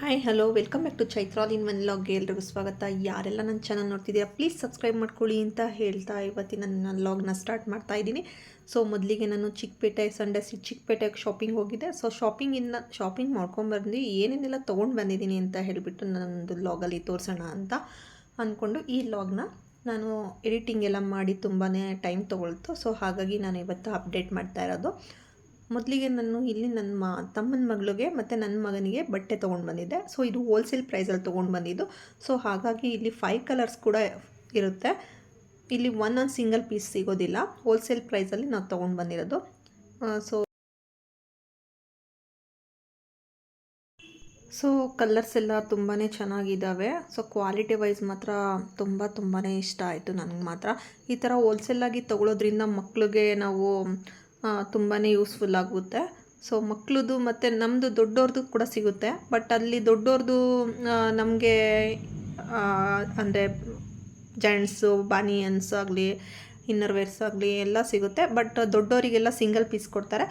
Hi hello welcome back to ಚೈತ್ರಾಲ್ ಇನ್ ಒನ್ ಲಾಗ್ಗೆ ಎಲ್ರಿಗೂ ಸ್ವಾಗತ. ಯಾರೆಲ್ಲ ನನ್ನ ಚಾನಲ್ ನೋಡ್ತಿದ್ದೀರಾ ಪ್ಲೀಸ್ ಸಬ್ಸ್ಕ್ರೈಬ್ ಮಾಡ್ಕೊಳ್ಳಿ ಅಂತ ಹೇಳ್ತಾ ಇವತ್ತಿನ ನನ್ನ ಲಾಗ್ನ ಸ್ಟಾರ್ಟ್ ಮಾಡ್ತಾ ಇದ್ದೀನಿ. ಸೊ ಮೊದಲಿಗೆ ನಾನು ಚಿಕ್ಕಪೇಟೆ ಸಂಡೇ ಸಿ ಚಿಕ್ಕಪೇಟೆಗೆ ಶಾಪಿಂಗ್ ಹೋಗಿದ್ದೆ. ಸೊ ಶಾಪಿಂಗಿಂದ ಶಾಪಿಂಗ್ ಮಾಡ್ಕೊಂಬಂದು ಏನೇನೆಲ್ಲ ತೊಗೊಂಡು ಬಂದಿದ್ದೀನಿ ಅಂತ ಹೇಳಿಬಿಟ್ಟು ನನ್ನದು ಲಾಗಲ್ಲಿ ತೋರಿಸೋಣ ಅಂತ ಅಂದ್ಕೊಂಡು ಈ ಲಾಗ್ನ ನಾನು ಎಡಿಟಿಂಗ್ ಎಲ್ಲ ಮಾಡಿ ತುಂಬಾ ಟೈಮ್ ತೊಗೊಳ್ತು. ಸೊ ಹಾಗಾಗಿ ನಾನು ಇವತ್ತು ಅಪ್ಡೇಟ್ ಮಾಡ್ತಾ ಇರೋದು. ಮೊದಲಿಗೆ ನಾನು ಇಲ್ಲಿ ನನ್ನ ಮ, ತಮ್ಮನ ಮಗಳಿಗೆ ಮತ್ತು ನನ್ನ ಮಗನಿಗೆ ಬಟ್ಟೆ ತೊಗೊಂಡು ಬಂದಿದ್ದೆ. ಸೊ ಇದು ಹೋಲ್ಸೇಲ್ ಪ್ರೈಸಲ್ಲಿ ತೊಗೊಂಡು ಬಂದಿದ್ದು. ಸೊ ಹಾಗಾಗಿ ಇಲ್ಲಿ ಫೈವ್ ಕಲರ್ಸ್ ಕೂಡ ಇರುತ್ತೆ. ಇಲ್ಲಿ ಒನ್ ಒಂದು ಸಿಂಗಲ್ ಪೀಸ್ ಸಿಗೋದಿಲ್ಲ. ಹೋಲ್ಸೇಲ್ ಪ್ರೈಸಲ್ಲಿ ನಾವು ತೊಗೊಂಡು ಬಂದಿರೋದು. ಸೊ ಸೊ ಕಲರ್ಸ್ ಎಲ್ಲ ತುಂಬಾ ಚೆನ್ನಾಗಿದ್ದಾವೆ ಸೊ ಕ್ವಾಲಿಟಿ ವೈಸ್ ಮಾತ್ರ ತುಂಬ ತುಂಬಾ ಇಷ್ಟ ಆಯಿತು ನನಗೆ ಮಾತ್ರ. ಈ ಥರ ಹೋಲ್ಸೇಲಾಗಿ ತೊಗೊಳೋದ್ರಿಂದ ಮಕ್ಳಿಗೆ ನಾವು ತುಂಬಾ ಯೂಸ್ಫುಲ್ ಆಗುತ್ತೆ. ಸೊ ಮಕ್ಕಳದು ಮತ್ತು ನಮ್ಮದು ದೊಡ್ಡವ್ರದ್ದು ಕೂಡ ಸಿಗುತ್ತೆ. ಬಟ್ ಅಲ್ಲಿ ದೊಡ್ಡವ್ರದ್ದು ನಮಗೆ ಅಂದರೆ ಜೆಂಟ್ಸು ಬಾನಿಯನ್ಸ್ ಆಗಲಿ ಇನ್ನರ್ ವೇರ್ಸ್ ಆಗಲಿ ಎಲ್ಲ ಸಿಗುತ್ತೆ. ಬಟ್ ದೊಡ್ಡವರಿಗೆಲ್ಲ ಸಿಂಗಲ್ ಪೀಸ್ ಕೊಡ್ತಾರೆ.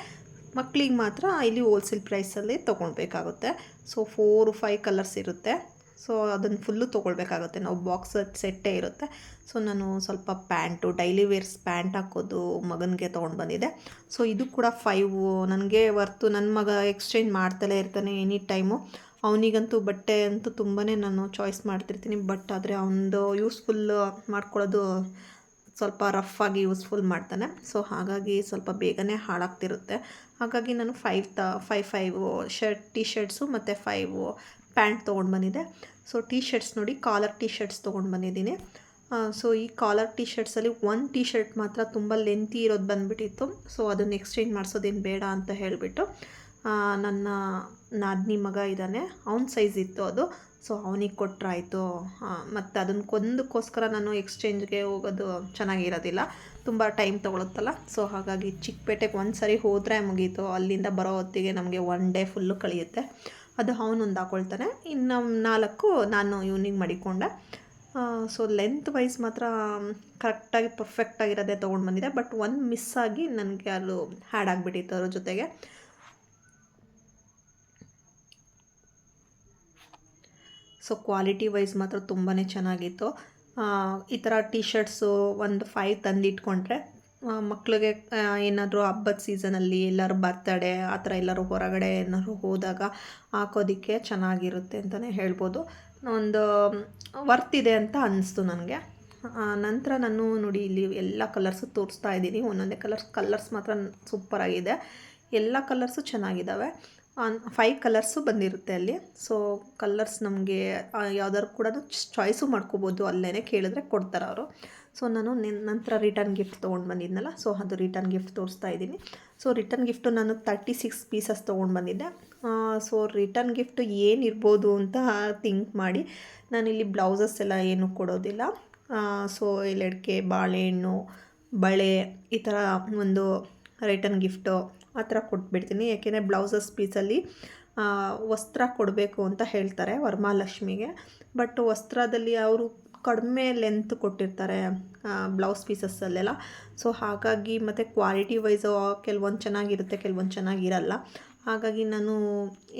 ಮಕ್ಕಳಿಗೆ ಮಾತ್ರ ಇಲ್ಲಿ ಹೋಲ್ಸೇಲ್ ಪ್ರೈಸಲ್ಲಿ ತೊಗೊಳ್ಬೇಕಾಗುತ್ತೆ. ಸೊ ಫೋರ್ ಫೈವ್ ಕಲರ್ಸ್ ಇರುತ್ತೆ. ಸೊ ಅದನ್ನು ಫುಲ್ಲು ತೊಗೊಳ್ಬೇಕಾಗುತ್ತೆ. ನಾವು ಬಾಕ್ಸ್ ಸೆಟ್ಟೇ ಇರುತ್ತೆ. ಸೊ ನಾನು ಸ್ವಲ್ಪ ಪ್ಯಾಂಟು ಡೈಲಿ ವೇರ್ಸ್ ಪ್ಯಾಂಟ್ ಹಾಕೋದು ಮಗನಿಗೆ ತೊಗೊಂಡು ಬಂದಿದ್ದೆ ಸೊ ಇದು ಕೂಡ ಫೈವ್ ನನಗೆ ವರ್ತು ನನ್ನ ಮಗ ಎಕ್ಸ್ಚೇಂಜ್ ಮಾಡ್ತಲೇ ಇರ್ತಾನೆ ಎನಿ ಟೈಮು ಅವನಿಗಂತೂ ಬಟ್ಟೆ ಅಂತೂ ತುಂಬಾ ನಾನು ಚಾಯ್ಸ್ ಮಾಡ್ತಿರ್ತೀನಿ. ಬಟ್ ಆದರೆ ಅವನದು ಯೂಸ್ಫುಲ್ ಮಾಡ್ಕೊಳ್ಳೋದು ಸ್ವಲ್ಪ ರಫ್ ಆಗಿ ಯೂಸ್ಫುಲ್ ಮಾಡ್ತಾನೆ. ಸೊ ಹಾಗಾಗಿ ಸ್ವಲ್ಪ ಬೇಗನೆ ಹಾಳಾಗ್ತಿರುತ್ತೆ. ಹಾಗಾಗಿ ನಾನು ಫೈವ್ ತ five five shirt T shirts ಮತ್ತು ಫೈವ್ ಪ್ಯಾಂಟ್ ತೊಗೊಂಡು ಬಂದಿದ್ದೆ. ಸೊ ಟೀ ಶರ್ಟ್ಸ್ ನೋಡಿ ಕಾಲರ್ ಟೀ ಶರ್ಟ್ಸ್ ತೊಗೊಂಡು ಬಂದಿದ್ದೀನಿ. ಸೊ ಈ ಕಾಲರ್ ಟಿ ಶರ್ಟ್ಸಲ್ಲಿ ಒಂದು ಟಿ ಶರ್ಟ್ ಮಾತ್ರ ತುಂಬ ಲೆಂತಿ ಇರೋದು ಬಂದುಬಿಟ್ಟಿತ್ತು. ಸೊ ಅದನ್ನು ಎಕ್ಸ್ಚೇಂಜ್ ಮಾಡಿಸೋದೇನು ಬೇಡ ಅಂತ ಹೇಳಿಬಿಟ್ಟು ನನ್ನ ನಾದಿನಿ ಮಗ ಇದ್ದಾನೆ. ಅವನ ಸೈಜ್ ಇತ್ತು ಅದು. ಸೊ ಅವನಿಗೆ ಕೊಟ್ಟರಾಯಿತು ಮತ್ತು ಅದನ್ನು ಕೊಂದಕ್ಕೋಸ್ಕರ ನಾನು ಎಕ್ಸ್ಚೇಂಜ್ಗೆ ಹೋಗೋದು ಚೆನ್ನಾಗಿರೋದಿಲ್ಲ. ತುಂಬ ಟೈಮ್ ತೊಗೊಳುತ್ತಲ್ಲ. ಸೊ ಹಾಗಾಗಿ ಚಿಕ್ಕಪೇಟೆಗೆ ಒಂದು ಸರಿ ಹೋದರೆ ಮುಗೀತು. ಅಲ್ಲಿಂದ ಬರೋ ಹೊತ್ತಿಗೆ ನಮಗೆ ಒನ್ ಡೇ ಫುಲ್ಲು ಕಳೆಯುತ್ತೆ. ಅದು ಅವನೊಂದು ಹಾಕೊಳ್ತಾನೆ. ಇನ್ನು ನಾಲ್ಕು ನಾನು ಇವ್ನಿಂಗ್ ಮಡಿಕೊಂಡೆ. ಸೊ ಲೆಂತ್ ವೈಸ್ ಮಾತ್ರ ಕರೆಕ್ಟಾಗಿ ಪರ್ಫೆಕ್ಟಾಗಿರೋದೇ ತೊಗೊಂಡು ಬಂದಿದೆ ಬಟ್ ಒಂದು ಮಿಸ್ ಆಗಿ ನನಗೆ ಅದು ಹ್ಯಾಡ್ ಆಗಿಬಿಟ್ಟಿತ್ತು ಅದ್ರ ಜೊತೆಗೆ. ಸೊ ಕ್ವಾಲಿಟಿ ವೈಸ್ ಮಾತ್ರ ತುಂಬಾ ಚೆನ್ನಾಗಿತ್ತು. ಈ ಥರ ಟೀ ಶರ್ಟ್ಸು ಒಂದು ಫೈವ್ ತಂದಿಟ್ಕೊಂಡ್ರೆ ಮಕ್ಕಳಿಗೆ ಏನಾದರೂ ಹಬ್ಬದ ಸೀಸನಲ್ಲಿ ಎಲ್ಲರೂ ಬರ್ತಡೇ ಆ ಥರ ಎಲ್ಲರೂ ಹೊರಗಡೆ ಏನಾದ್ರು ಹೋದಾಗ ಹಾಕೋದಕ್ಕೆ ಚೆನ್ನಾಗಿರುತ್ತೆ ಅಂತಲೇ ಹೇಳ್ಬೋದು. ಒಂದು ವರ್ತ್ ಇದೆ ಅಂತ ಅನ್ನಿಸ್ತು ನನಗೆ. ನಂತರ ನಾನು ನೋಡಿ ಇಲ್ಲಿ ಎಲ್ಲ ಕಲರ್ಸು ತೋರಿಸ್ತಾ ಇದ್ದೀನಿ. ಒಂದೊಂದೇ ಕಲರ್ಸ್ ಕಲರ್ಸ್ ಮಾತ್ರ ಸೂಪರಾಗಿದೆ ಎಲ್ಲ ಕಲರ್ಸು ಚೆನ್ನಾಗಿದ್ದಾವೆ ಫೈವ್ ಕಲರ್ಸು ಬಂದಿರುತ್ತೆ ಅಲ್ಲಿ. ಸೊ ಕಲರ್ಸ್ ನಮಗೆ ಯಾವ್ದಾದ್ರು ಕೂಡ ಚಾಯ್ಸು ಮಾಡ್ಕೋಬೋದು ಅಲ್ಲೇ ಕೇಳಿದ್ರೆ ಕೊಡ್ತಾರೆ ಅವರು. ಸೊ ನಾನು ನಂತರ ರಿಟರ್ನ್ ಗಿಫ್ಟ್ ತೊಗೊಂಡು ಬಂದಿದ್ನಲ್ಲ ಸೊ ಅದು ರಿಟರ್ನ್ ಗಿಫ್ಟ್ ತೋರಿಸ್ತಾ ಇದ್ದೀನಿ. ಸೊ ರಿಟರ್ನ್ ಗಿಫ್ಟು ನಾನು ತರ್ಟಿ ಸಿಕ್ಸ್ ಪೀಸಸ್ ತೊಗೊಂಡು ಬಂದಿದ್ದೆ. ಸೊ ರಿಟರ್ನ್ ಗಿಫ್ಟು ಏನಿರ್ಬೋದು ಅಂತ ಥಿಂಕ್ ಮಾಡಿ, ನಾನಿಲ್ಲಿ ಬ್ಲೌಸಸ್ ಎಲ್ಲ ಏನೂ ಕೊಡೋದಿಲ್ಲ. ಸೊ ಇಲ್ಲಡಿಕೆ ಬಾಳೆಹಣ್ಣು, ಬಳೆ ಈ ಥರ ಒಂದು ರಿಟರ್ನ್ ಗಿಫ್ಟು ಆ ಥರ ಕೊಟ್ಬಿಡ್ತೀನಿ. ಯಾಕೆಂದರೆ ಬ್ಲೌಸಸ್ ಪೀಸಲ್ಲಿ ವಸ್ತ್ರ ಕೊಡಬೇಕು ಅಂತ ಹೇಳ್ತಾರೆ ವರಮಹಾಲಕ್ಷ್ಮಿಗೆ ಬಟ್ ವಸ್ತ್ರದಲ್ಲಿ ಅವರು ಕಡಿಮೆ ಲೆಂತ್ ಕೊಟ್ಟಿರ್ತಾರೆ ಬ್ಲೌಸ್ ಪೀಸಸ್ಸಲ್ಲೆಲ್ಲ. ಸೊ ಹಾಗಾಗಿ ಮತ್ತು ಕ್ವಾಲಿಟಿ ವೈಸು ಕೆಲವೊಂದು ಚೆನ್ನಾಗಿರುತ್ತೆ, ಕೆಲವೊಂದು ಚೆನ್ನಾಗಿರಲ್ಲ. ಹಾಗಾಗಿ ನಾನು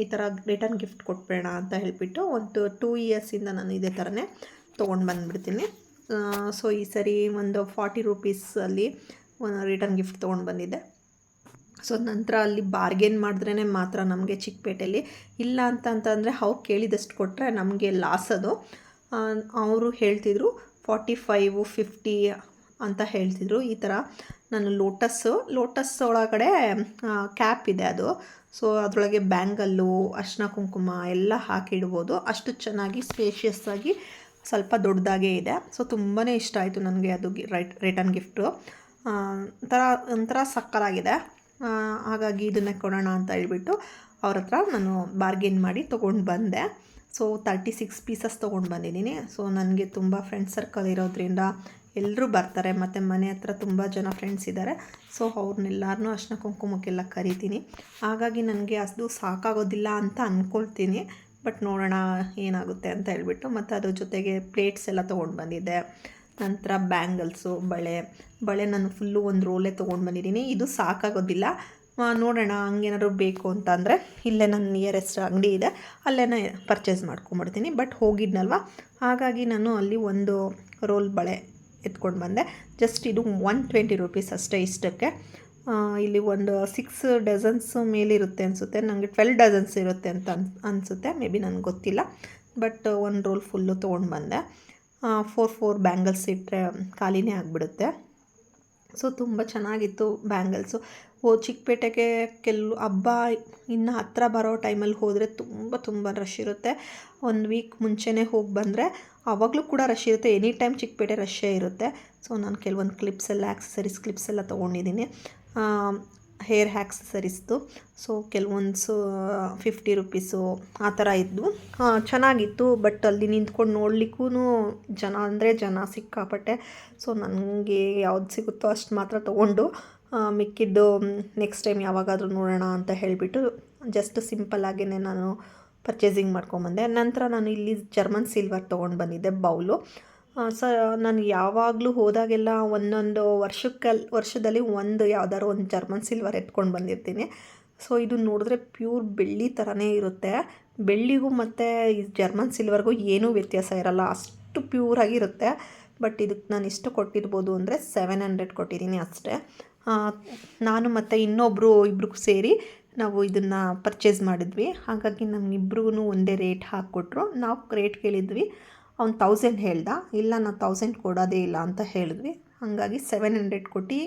ಈ ಥರ ರಿಟರ್ನ್ ಗಿಫ್ಟ್ ಕೊಟ್ಬೇಡ ಅಂತ ಹೇಳಿಬಿಟ್ಟು ಒಂದು ಟೂ ಇಯರ್ಸಿಂದ ನಾನು ಇದೇ ಥರನೇ ತೊಗೊಂಡು ಬಂದುಬಿಡ್ತೀನಿ. ಸೊ ಈ ಸರಿ ಒಂದು ಫಾರ್ಟಿ ರುಪೀಸಲ್ಲಿ ರಿಟರ್ನ್ ಗಿಫ್ಟ್ ತೊಗೊಂಡು ಬಂದಿದ್ದೆ. ಸೊ ನಂತರ ಅಲ್ಲಿ ಬಾರ್ಗೇನ್ ಮಾಡಿದ್ರೇ ಮಾತ್ರ ನಮಗೆ ಚಿಕ್ಕಪೇಟೆಯಲ್ಲಿ. ಇಲ್ಲ ಅಂತ ಅಂತಂದರೆ ಅವ್ರು ಕೇಳಿದಷ್ಟು ಕೊಟ್ಟರೆ ನಮಗೆ ಲಾಸ್ ಅದು. ಅವರು ಹೇಳ್ತಿದ್ರು ಫಾರ್ಟಿ ಫೈವು ಫಿಫ್ಟಿ ಅಂತ ಹೇಳ್ತಿದ್ರು. ಈ ಥರ ನಾನು ಲೋಟಸ್ಸು ಲೋಟಸ್ ಒಳಗಡೆ ಕ್ಯಾಪ್ ಇದೆ ಅದು. ಸೊ ಅದರೊಳಗೆ ಬ್ಯಾಂಗಲ್ಲು ಅರ್ಶಿನ ಕುಂಕುಮ ಎಲ್ಲ ಹಾಕಿಡ್ಬೋದು. ಅಷ್ಟು ಚೆನ್ನಾಗಿ ಸ್ಪೇಷಿಯಸ್ ಆಗಿ ಸ್ವಲ್ಪ ದೊಡ್ಡದಾಗೇ ಇದೆ. ಸೊ ತುಂಬಾ ಇಷ್ಟ ಆಯಿತು ನನಗೆ ಅದು ರೈಟ್ ರಿಟರ್ನ್ ಗಿಫ್ಟು ಒಂಥರ ಒಂಥರ ಸಕ್ಕಲಾಗಿದೆ ಹಾಗಾಗಿ ಇದನ್ನೇ ಕೊಡೋಣ ಅಂತ ಹೇಳ್ಬಿಟ್ಟು ಅವ್ರ ಹತ್ರ ನಾನು ಬಾರ್ಗೇನ್ ಮಾಡಿ ತೊಗೊಂಡು ಬಂದೆ. ಸೊ ತರ್ಟಿ ಸಿಕ್ಸ್ ಪೀಸಸ್ ತೊಗೊಂಡು ಬಂದಿದ್ದೀನಿ. ಸೊ ನನಗೆ ತುಂಬ ಫ್ರೆಂಡ್ಸ್ ಸರ್ಕಲ್ ಇರೋದ್ರಿಂದ ಎಲ್ಲರೂ ಬರ್ತಾರೆ. ಮತ್ತು ಮನೆ ಹತ್ರ ತುಂಬ ಜನ ಫ್ರೆಂಡ್ಸ್ ಇದ್ದಾರೆ ಸೊ ಅವ್ರನ್ನೆಲ್ಲರನ್ನೂ ಅರ್ಶಿನ ಕುಂಕುಮಕ್ಕೆಲ್ಲ ಕರಿತೀನಿ. ಹಾಗಾಗಿ ನನಗೆ ಅದು ಸಾಕಾಗೋದಿಲ್ಲ ಅಂತ ಅಂದ್ಕೊಳ್ತೀನಿ ಬಟ್ ನೋಡೋಣ ಏನಾಗುತ್ತೆ ಅಂತ ಹೇಳ್ಬಿಟ್ಟು ಮತ್ತು ಅದ್ರ ಜೊತೆಗೆ ಪ್ಲೇಟ್ಸ್ ಎಲ್ಲ ತೊಗೊಂಡು ಬಂದಿದ್ದೆ. ನಂತರ ಬ್ಯಾಂಗಲ್ಸು, ಬಳೆ. ಬಳೆ ನಾನು ಫುಲ್ಲು ಒಂದು ರೋಲೇ ತೊಗೊಂಡು ಬಂದಿದ್ದೀನಿ. ಇದು ಸಾಕಾಗೋದಿಲ್ಲ. ನೋಡೋಣ ಹಂಗೇನಾದ್ರು ಬೇಕು ಅಂತ ಅಂದರೆ ಇಲ್ಲೇ ನನ್ನ ನಿಯರೆಸ್ಟ್ ಅಂಗಡಿ ಇದೆ. ಅಲ್ಲೇ ಪರ್ಚೇಸ್ ಮಾಡ್ಕೊಂಬಿಡ್ತೀನಿ ಬಟ್ ಹೋಗಿದ್ನಲ್ವ? ಹಾಗಾಗಿ ನಾನು ಅಲ್ಲಿ ಒಂದು ರೋಲ್ ಬಳೆ ಎತ್ಕೊಂಡು ಬಂದೆ. ಜಸ್ಟ್ ಇದು ಒನ್ ಟ್ವೆಂಟಿ ರುಪೀಸ್ ಅಷ್ಟೇ ಇಷ್ಟಕ್ಕೆ. ಇಲ್ಲಿ ಒಂದು ಸಿಕ್ಸ್ ಡಜನ್ಸ್ ಮೇಲಿರುತ್ತೆ ಅನಿಸುತ್ತೆ. ನನಗೆ ಟ್ವೆಲ್ ಡಜನ್ಸ್ ಇರುತ್ತೆ ಅಂತ ಅನ್, ಅನಿಸುತ್ತೆ. ಮೇ ಬಿ ನನಗೆ ಗೊತ್ತಿಲ್ಲ. ಬಟ್ ಒಂದು ರೋಲ್ ಫುಲ್ಲು ತೊಗೊಂಡು ಬಂದೆ. ಫೋರ್ ಫೋರ್ ಬ್ಯಾಂಗಲ್ಸ್ ಇಟ್ಟರೆ ಖಾಲಿನೇ ಆಗಿಬಿಡುತ್ತೆ. ಸೊ ತುಂಬ ಚೆನ್ನಾಗಿತ್ತು ಬ್ಯಾಂಗಲ್ಸು ಓ, ಚಿಕ್ಕಪೇಟೆಗೆ ಕೆಲವು ಹಬ್ಬ ಇನ್ನು ಹತ್ತಿರ ಬರೋ ಟೈಮಲ್ಲಿ ಹೋದರೆ ತುಂಬ ತುಂಬ ರಶ್ ಇರುತ್ತೆ. ಒಂದು ವೀಕ್ ಮುಂಚೆನೇ ಹೋಗಿ ಬಂದರೆ ಆವಾಗಲೂ ಕೂಡ ರಶ್ ಇರುತ್ತೆ. ಎನಿ ಟೈಮ್ ಚಿಕ್ಕಪೇಟೆ ರಶ್ಶೇ ಇರುತ್ತೆ. ಸೊ ನಾನು ಕೆಲವೊಂದು ಕ್ಲಿಪ್ಸೆಲ್ಲ ಕ್ಲಿಪ್ಸ್ ಎಲ್ಲ ತೊಗೊಂಡಿದ್ದೀನಿ ಹೇರ್ ಆ್ಯಕ್ಸಸರೀಸ್ದು ಸೊ ಕೆಲವೊಂದು ಫಿಫ್ಟಿ ರುಪೀಸು ಆ ಥರ ಇದ್ದವು ಚೆನ್ನಾಗಿತ್ತು, ಬಟ್ ಅಲ್ಲಿ ನಿಂತ್ಕೊಂಡು ನೋಡಲಿಕ್ಕೂ ಜನ, ಅಂದರೆ ಜನ ಸಿಕ್ಕಾಪಟ್ಟೆ. ಸೊ ನನಗೆ ಯಾವ್ದು ಸಿಗುತ್ತೋ ಅಷ್ಟು ಮಾತ್ರ ತೊಗೊಂಡು ಮಿಕ್ಕಿದ್ದು ನೆಕ್ಸ್ಟ್ ಟೈಮ್ ಯಾವಾಗಾದರೂ ನೋಡೋಣ ಅಂತ ಹೇಳಿಬಿಟ್ಟು ಜಸ್ಟ್ ಸಿಂಪಲ್ಲಾಗೇ ನಾನು ಪರ್ಚೇಸಿಂಗ್ ಮಾಡ್ಕೊಂಬಂದೆ. ನಂತರ ನಾನು ಇಲ್ಲಿ ಜರ್ಮನ್ ಸಿಲ್ವರ್ ತೊಗೊಂಡು ಬಂದಿದ್ದೆ, ಬೌಲು. ಸ ನಾನು ಯಾವಾಗಲೂ ಹೋದಾಗೆಲ್ಲ ಒಂದೊಂದು ವರ್ಷಕ್ಕಲ್ಲಿ ವರ್ಷದಲ್ಲಿ ಒಂದು ಯಾವ್ದಾದ್ರು ಒಂದು ಜರ್ಮನ್ ಸಿಲ್ವರ್ ಎತ್ಕೊಂಡು ಬಂದಿರ್ತೀನಿ. ಸೊ ಇದು ನೋಡಿದ್ರೆ ಪ್ಯೂರ್ ಬೆಳ್ಳಿ ಥರನೇ ಇರುತ್ತೆ. ಬೆಳ್ಳಿಗೂ ಮತ್ತು ಈ ಜರ್ಮನ್ ಸಿಲ್ವರ್ಗೂ ಏನೂ ವ್ಯತ್ಯಾಸ ಇರಲ್ಲ. ಅಷ್ಟು ಪ್ಯೂರಾಗಿರುತ್ತೆ ಬಟ್ ಇದಕ್ಕೆ ನಾನು ಇಷ್ಟು ಕೊಟ್ಟಿರ್ಬೋದು ಅಂದರೆ ಸೆವೆನ್ ಹಂಡ್ರೆಡ್ ಕೊಟ್ಟಿದ್ದೀನಿ ಅಷ್ಟೇ. ನಾನು ಮತ್ತು ಇನ್ನೊಬ್ಬರು ಇಬ್ರಿಗೂ ಸೇರಿ ನಾವು ಇದನ್ನು ಪರ್ಚೇಸ್ ಮಾಡಿದ್ವಿ. ಹಾಗಾಗಿ ನಮಗಿಬ್ರಿಗೂ ಒಂದೇ ರೇಟ್ ಹಾಕ್ಕೊಟ್ರು. ನಾವು ರೇಟ್ ಕೇಳಿದ್ವಿ. ಅವ್ನು ತೌಸಂಡ್ ಹೇಳ್ದ, ಇಲ್ಲ ನಾನು ತೌಸಂಡ್ ಕೊಡೋದೇ ಇಲ್ಲ ಅಂತ ಹೇಳಿದ್ವಿ. ಹಾಗಾಗಿ ಸೆವೆನ್ ಹಂಡ್ರೆಡ್ ಕೊಟ್ಟು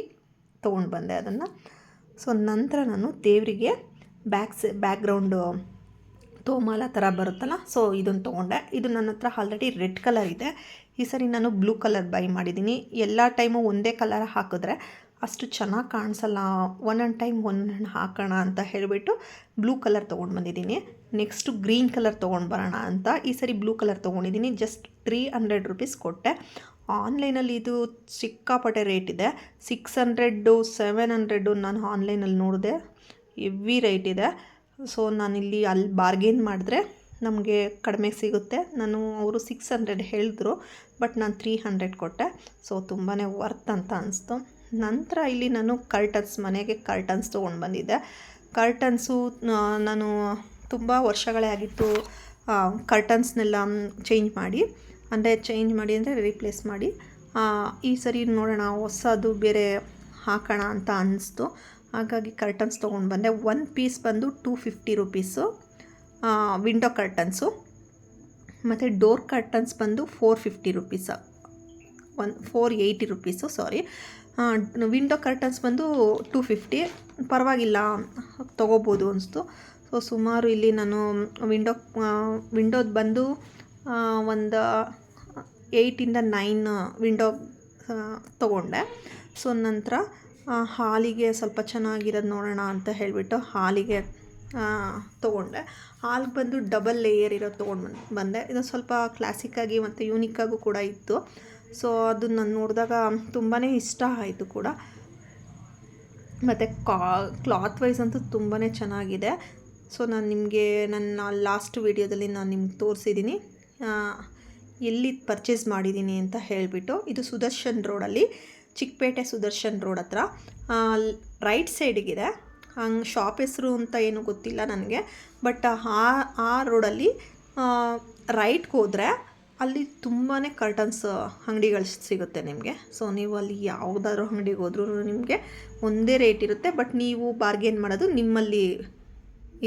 ತೊಗೊಂಡು ಬಂದೆ ಅದನ್ನು. ಸೊ ನಂತರ ನಾನು ದೇವರಿಗೆ ಬ್ಯಾಕ್ಸ್ ಬ್ಯಾಕ್ಗ್ರೌಂಡು ತೋಮಾಲ ಥರ ಬರುತ್ತಲ್ಲ ಸೊ ಇದನ್ನು ತೊಗೊಂಡೆ. ಇದು ನನ್ನ ಹತ್ರ ಆಲ್ರೆಡಿ ರೆಡ್ ಕಲರ್ ಇದೆ. ಈ ಸರಿ ನಾನು ಬ್ಲೂ ಕಲರ್ ಬೈ ಮಾಡಿದ್ದೀನಿ ಎಲ್ಲ ಟೈಮು ಒಂದೇ ಕಲರ್ ಹಾಕಿದ್ರೆ ಅಷ್ಟು ಚೆನ್ನಾಗಿ ಕಾಣಿಸಲ್ಲ. ಆ್ಯಂಡ್ ಟೈಮ್ ಒಂದೊಂದು ಹಾಕೋಣ ಅಂತ ಹೇಳಿಬಿಟ್ಟು ಬ್ಲೂ ಕಲರ್ ತೊಗೊಂಡು ಬಂದಿದ್ದೀನಿ. ನೆಕ್ಸ್ಟು ಗ್ರೀನ್ ಕಲರ್ ತೊಗೊಂಡು ಬರೋಣ ಅಂತ ಈ ಸರಿ ಬ್ಲೂ ಕಲರ್ ತೊಗೊಂಡಿದ್ದೀನಿ. ಜಸ್ಟ್ ತ್ರೀ ಹಂಡ್ರೆಡ್ ರುಪೀಸ್ ಕೊಟ್ಟೆ. ಆನ್ಲೈನಲ್ಲಿ ಇದು ಸಿಕ್ಕಾಪಟ್ಟೆ ರೇಟ್ ಇದೆ. ಸಿಕ್ಸ್ ಹಂಡ್ರೆಡ್ಡು ಸೆವೆನ್ ಹಂಡ್ರೆಡ್ಡು ನಾನು ಆನ್ಲೈನಲ್ಲಿ ನೋಡಿದೆ. ಹೆವಿ ರೇಟ್ ಇದೆ. ಸೊ ನಾನಿಲ್ಲಿ ಅಲ್ಲಿ ಬಾರ್ಗೇನ್ ಮಾಡಿದ್ರೆ ನಮಗೆ ಕಡಿಮೆ ಸಿಗುತ್ತೆ. ನಾನು ಅವರು ಸಿಕ್ಸ್ ಹಂಡ್ರೆಡ್ ಹೇಳಿದ್ರು ಬಟ್ ನಾನು ತ್ರೀ ಹಂಡ್ರೆಡ್ ಕೊಟ್ಟೆ. ಸೊ ತುಂಬಾ ವರ್ತ್ ಅಂತ ಅನಿಸ್ತು. ನಂತರ ಇಲ್ಲಿ ನಾನು ಕರ್ಟನ್ಸ್ ಮನೆಗೆ ಕರ್ಟನ್ಸ್ ತೊಗೊಂಡು ಬಂದಿದ್ದೆ ಕರ್ಟನ್ಸು ನಾನು ತುಂಬ ವರ್ಷಗಳೇ ಆಗಿತ್ತು ಕರ್ಟನ್ಸ್ನೆಲ್ಲ ಚೇಂಜ್ ಮಾಡಿ, ಅಂದರೆ ಚೇಂಜ್ ಮಾಡಿ ಅಂದರೆ ರೀಪ್ಲೇಸ್ ಮಾಡಿ. ಈ ಸರಿ ನೋಡೋಣ, ಹೊಸದು ಬೇರೆ ಹಾಕೋಣ ಅಂತ ಅನ್ನಿಸ್ತು ಹಾಗಾಗಿ ಕರ್ಟನ್ಸ್ ತೊಗೊಂಡು ಬಂದೆ ಒನ್ ಪೀಸ್ ಬಂದು two fifty rupees window curtains ಮತ್ತು ಡೋರ್ ಕರ್ಟನ್ಸ್ ಬಂದು four fifty rupees one four eighty rupees sorry window curtains ಬಂದು ಟೂ ಫಿಫ್ಟಿ ಪರವಾಗಿಲ್ಲ, ತೊಗೋಬೋದು ಅನಿಸ್ತು. ಸೊ ಸುಮಾರು ಇಲ್ಲಿ ನಾನು ವಿಂಡೋ ವಿಂಡೋದು ಬಂದು ಒಂದು ಏಯ್ಟಿಂದ ನೈನ್ ವಿಂಡೋ ತೊಗೊಂಡೆ. ಸೊ ನಂತರ ಹಾಲಿಗೆ ಸ್ವಲ್ಪ ಚೆನ್ನಾಗಿರೋದು ನೋಡೋಣ ಅಂತ ಹೇಳಿಬಿಟ್ಟು ಹಾಲಿಗೆ ತೊಗೊಂಡೆ. ಹಾಲಿಗೆ ಬಂದು ಡಬಲ್ ಲೇಯರ್ ಇರೋದು ತೊಗೊಂಡು ಬಂದೆ. ಇದು ಸ್ವಲ್ಪ ಕ್ಲಾಸಿಕ್ಕಾಗಿ ಮತ್ತು ಯೂನಿಕ್ಕಾಗೂ ಕೂಡ ಇತ್ತು. ಸೊ ಅದನ್ನು ನಾನು ನೋಡಿದಾಗ ತುಂಬಾ ಇಷ್ಟ ಆಯಿತು ಕೂಡ. ಮತ್ತು ಕಾ, ಕ್ಲಾತ್ ವೈಸ್ ಅಂತೂ ತುಂಬಾ ಚೆನ್ನಾಗಿದೆ. ಸೊ ನಾನು ನಿಮಗೆ ನನ್ನ ಲಾಸ್ಟ್ ವೀಡಿಯೋದಲ್ಲಿ ನಾನು ನಿಮ್ಗೆ ತೋರಿಸಿದ್ದೀನಿ ಎಲ್ಲಿ ಪರ್ಚೇಸ್ ಮಾಡಿದ್ದೀನಿ ಅಂತ ಹೇಳಿಬಿಟ್ಟು, ಇದು ಸುದರ್ಶನ್ ರೋಡಲ್ಲಿ, ಚಿಕ್ಕಪೇಟೆ ಸುದರ್ಶನ್ ರೋಡ್ ಹತ್ರ. ರೈಟ್ ಸೈಡಿಗಿದೆ. ಹಂಗೆ ಶಾಪ್ ಹೆಸರು ಅಂತ ಏನೂ ಗೊತ್ತಿಲ್ಲ ನನಗೆ. ಬಟ್ ಆ ಆ ರೋಡಲ್ಲಿ ರೈಟ್ಗೆ ಹೋದರೆ ಅಲ್ಲಿ ತುಂಬಾ ಕರ್ಟನ್ಸ್ ಅಂಗಡಿಗಳು ಸಿಗುತ್ತೆ ನಿಮಗೆ. ಸೊ ನೀವು ಅಲ್ಲಿ ಯಾವುದಾದ್ರೂ ಅಂಗಡಿಗೆ ಹೋದ್ರೂ ನಿಮಗೆ ಒಂದೇ ರೇಟ್ ಇರುತ್ತೆ ಬಟ್ ನೀವು ಬಾರ್ಗೇನ್ ಮಾಡೋದು ನಿಮ್ಮಲ್ಲಿ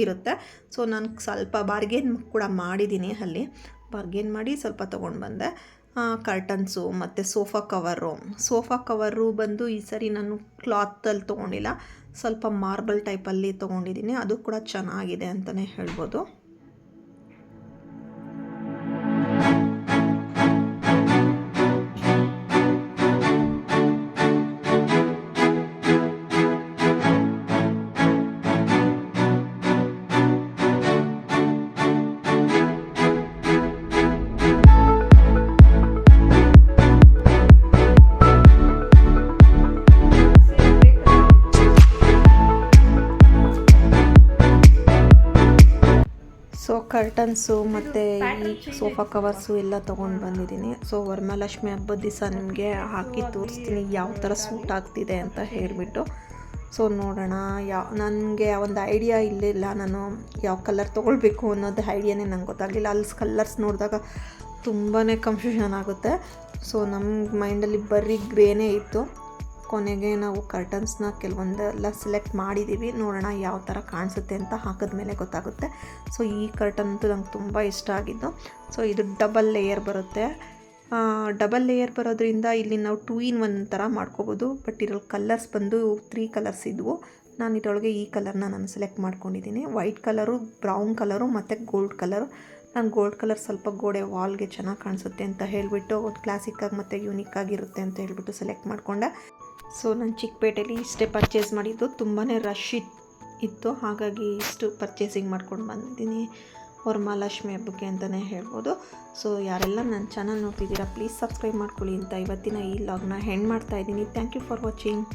ಇರುತ್ತೆ. ಸೊ ನಾನು ಸ್ವಲ್ಪ ಬಾರ್ಗೇನ್ ಕೂಡ ಮಾಡಿದ್ದೀನಿ ಅಲ್ಲಿ. ಬಾರ್ಗೇನ್ ಮಾಡಿ ಸ್ವಲ್ಪ ತೊಗೊಂಡು ಬಂದೆ. ಕರ್ಟನ್ಸು ಮತ್ತು ಸೋಫಾ ಕವರು ಸೋಫಾ ಕವರು ಬಂದು ಈ ಸರಿ ನಾನು ಕ್ಲಾತಲ್ಲಿ ತೊಗೊಂಡಿಲ್ಲ. ಸ್ವಲ್ಪ ಮಾರ್ಬಲ್ ಟೈಪಲ್ಲಿ ತೊಗೊಂಡಿದ್ದೀನಿ ಅದು ಕೂಡ ಚೆನ್ನಾಗಿದೆ ಅಂತಲೇ ಹೇಳ್ಬೋದು. ಕರ್ಟನ್ಸು ಮತ್ತು ಈ ಸೋಫಾ ಕವರ್ಸು ಎಲ್ಲ ತೊಗೊಂಡು ಬಂದಿದ್ದೀನಿ. ಸೊ ವರಮಹಾಲಕ್ಷ್ಮಿ ಹಬ್ಬದ ದಿವಸ ನಿಮಗೆ ಹಾಕಿ ತೋರಿಸ್ತೀನಿ ಯಾವ ಥರ ಸೂಟ್ ಆಗ್ತಿದೆ ಅಂತ ಹೇಳಿಬಿಟ್ಟು. ಸೊ ನೋಡೋಣ ಯಾವ ನನಗೆ ಒಂದು ಐಡಿಯಾ ಇಲ್ಲಿಲ್ಲ. ನಾನು ಯಾವ ಕಲರ್ ತೊಗೊಳ್ಬೇಕು ಅನ್ನೋದು ಐಡಿಯಾನೇ ನಂಗೆ ಗೊತ್ತಾಗಲಿಲ್ಲ. ಅಲ್ಲಿ ಕಲರ್ಸ್ ನೋಡಿದಾಗ ತುಂಬಾ ಕನ್ಫ್ಯೂಷನ್ ಆಗುತ್ತೆ. ಸೊ ನಮ್ಮ ಮೈಂಡಲ್ಲಿ ಬರೀ ಗ್ರೇನೇ ಇತ್ತು. ಕೊನೆಗೆ ನಾವು ಕರ್ಟನ್ಸ್ನ ಕೆಲವೊಂದೆಲ್ಲ ಸೆಲೆಕ್ಟ್ ಮಾಡಿದ್ದೀವಿ. ನೋಡೋಣ ಯಾವ ಥರ ಕಾಣಿಸುತ್ತೆ ಅಂತ ಹಾಕಿದ ಮೇಲೆ ಗೊತ್ತಾಗುತ್ತೆ. ಸೊ ಈ ಕರ್ಟನ್ ಅಂತೂ ನಂಗೆ ತುಂಬ ಇಷ್ಟ ಆಗಿದ್ದು. ಸೊ ಇದು ಡಬಲ್ ಲೇಯರ್ ಬರುತ್ತೆ. ಡಬಲ್ ಲೇಯರ್ ಬರೋದ್ರಿಂದ ಇಲ್ಲಿ ನಾವು ಟೂ ಇನ್ ಒನ್ ಥರ ಮಾಡ್ಕೋಬೋದು. ಬಟ್ ಇದ್ರಲ್ಲಿ ಕಲರ್ಸ್ ಬಂದು ತ್ರೀ ಕಲರ್ಸ್ ಇದ್ವು. ನಾನು ಇದರೊಳಗೆ ಈ ಕಲರ್ನ ನಾನು ಸೆಲೆಕ್ಟ್ ಮಾಡ್ಕೊಂಡಿದ್ದೀನಿ. ವೈಟ್ ಕಲರು ಬ್ರೌನ್ ಕಲರು ಮತ್ತು ಗೋಲ್ಡ್ ಕಲರು ನಾನು ಗೋಲ್ಡ್ ಕಲರ್ ಸ್ವಲ್ಪ ಗೋಡೆ ವಾಲ್ಗೆ ಚೆನ್ನಾಗಿ ಕಾಣಿಸುತ್ತೆ ಅಂತ ಹೇಳಿಬಿಟ್ಟು, ಒಂದು ಕ್ಲಾಸಿಕ್ಕಾಗಿ ಮತ್ತು ಯೂನಿಕ್ ಆಗಿರುತ್ತೆ ಅಂತ ಹೇಳಿಬಿಟ್ಟು ಸೆಲೆಕ್ಟ್ ಮಾಡಿಕೊಂಡೆ. ಸೊ ನಾನು ಚಿಕ್ಕಪೇಟೆಯಲ್ಲಿ ಇಷ್ಟೇ ಪರ್ಚೇಸ್ ಮಾಡಿದ್ದು. ತುಂಬಾ ರಶ್ ಇತ್ತು. ಹಾಗಾಗಿ ಇಷ್ಟು ಪರ್ಚೇಸಿಂಗ್ ಮಾಡ್ಕೊಂಡು ಬಂದಿದ್ದೀನಿ. ವರಮಹಾಲಕ್ಷ್ಮಿ ಹಬ್ಬಕ್ಕೆ ಅಂತಲೇ ಹೇಳ್ಬೋದು. ಸೊ ಯಾರೆಲ್ಲ ನನ್ನ ಚಾನಲ್ ನೋಡ್ತಿದ್ದೀರಾ ಪ್ಲೀಸ್ ಸಬ್ಸ್ಕ್ರೈಬ್ ಮಾಡ್ಕೊಳ್ಳಿ ಅಂತ ಇವತ್ತಿನ ಈ ಲಾಗ್ನ ಹೆಣ್ಣು ಮಾಡ್ತಾ ಇದ್ದೀನಿ. Thank you for watching